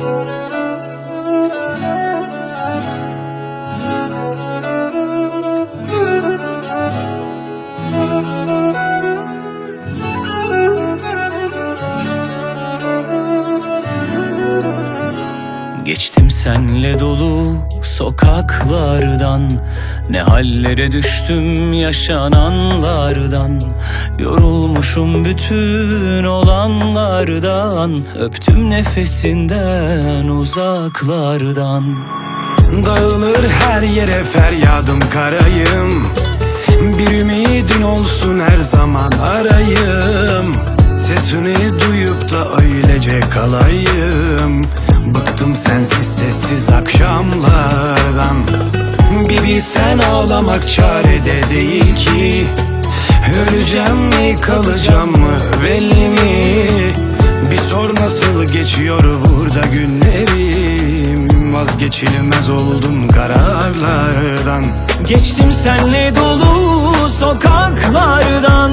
Thank you. Senle dolu sokaklardan. Ne hallere düştüm yaşananlardan. Yorulmuşum bütün olanlardan. Öptüm nefesinden uzaklardan. Dağılır her yere feryadım karayım. Bir ümidin olsun her zaman arayım Sesini duyup da öylece kalayım. Bıktım sensiz sessiz akşamlardan. Bir bilsen ağlamak çarede değil ki. Öleceğim mi kalacağım mı belli mi? Bir sor nasıl geçiyor burada günlerim. Vazgeçilmez oldum kararlardan. Geçtim senle dolu sokaklardan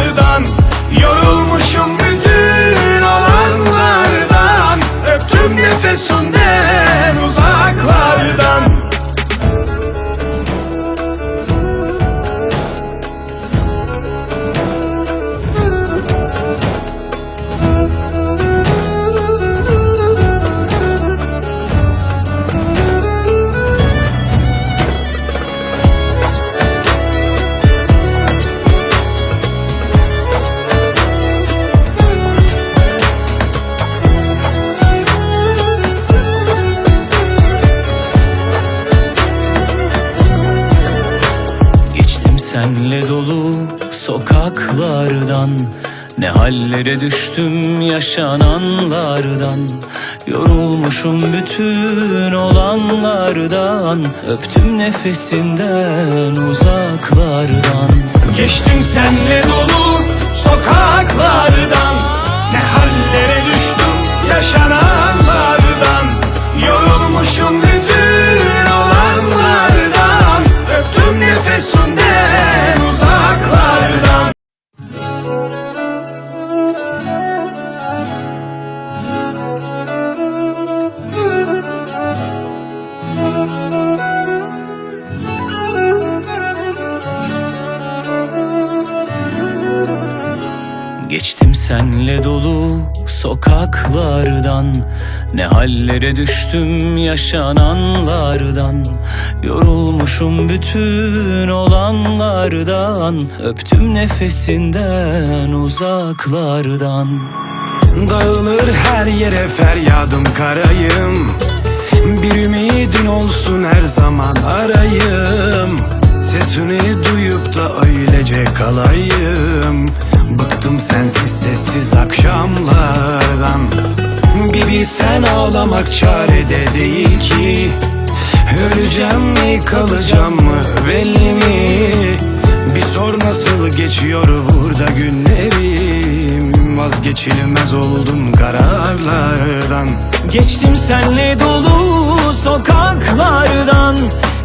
senle dolu sokaklardan Ne hallere düştüm yaşananlardan. Yorulmuşum bütün olanlardan Öptüm nefesinden uzaklardan Geçtim senle dolu sokaklardan. Ne hallere düştüm yaşananlardan. Yorulmuşum bütün olanlardan. Öptüm nefesinden uzaklardan. Dağılır her yere feryadım karayım. Bir ümidin olsun her zaman arayım Sesini duyup da öylece kalayım. Bıktım sensiz sessiz akşamlardan. Bir bilsen ağlamak çarede değil ki. Öleceğim mi kalacağım mı belli mi? Bir sor nasıl geçiyor burada günlerim? Vazgeçilmez oldum kararlardan. Geçtim senle dolu sokaklardan